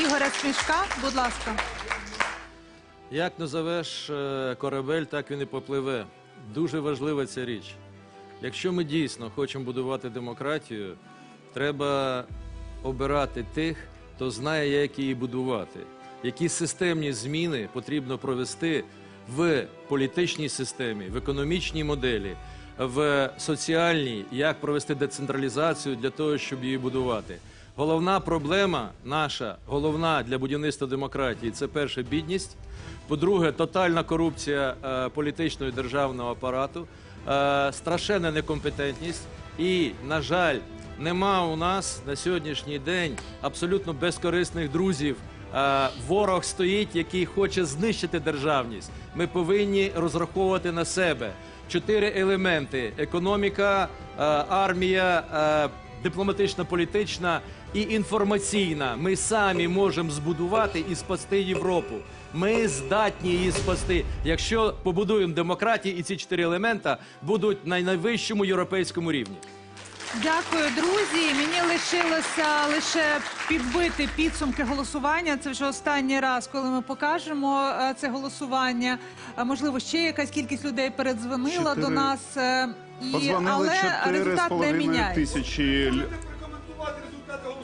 Ігоря Смішка. Будь ласка. Як назовеш е, корабель, так він і попливе. Дуже важлива ця річ. Якщо ми дійсно хочемо будувати демократію, треба обирати тих, хто знає, як її будувати, які системні зміни потрібно провести в політичній системі, в економічній моделі, в соціальній, як провести децентралізацію для того, щоб її будувати. Головна проблема наша, головна для будівництва демократії це перше бідність. По-друге, тотальна корупція е, політичного і державного апарату, е, страшенна некомпетентність. І, на жаль, нема у нас на сьогоднішній день абсолютно безкорисних друзів. Е, ворог стоїть, який хоче знищити державність. Ми повинні розраховувати на себе чотири елементи: економіка, е, армія. е, дипломатична, політична і інформаційна. Ми самі можемо збудувати і спасти Європу. Ми здатні її спасти, якщо побудуємо демократію, і ці чотири елемента будуть на найвищому європейському рівні. Дякую, друзі. Мені лишилося лише підбити підсумки голосування. Це вже останній раз, коли ми покажемо е, це голосування. А, Можливо, ще якась кількість людей передзвонила Чотири. до нас. е, І, але результат не 4,5 міняється. тисячі лю-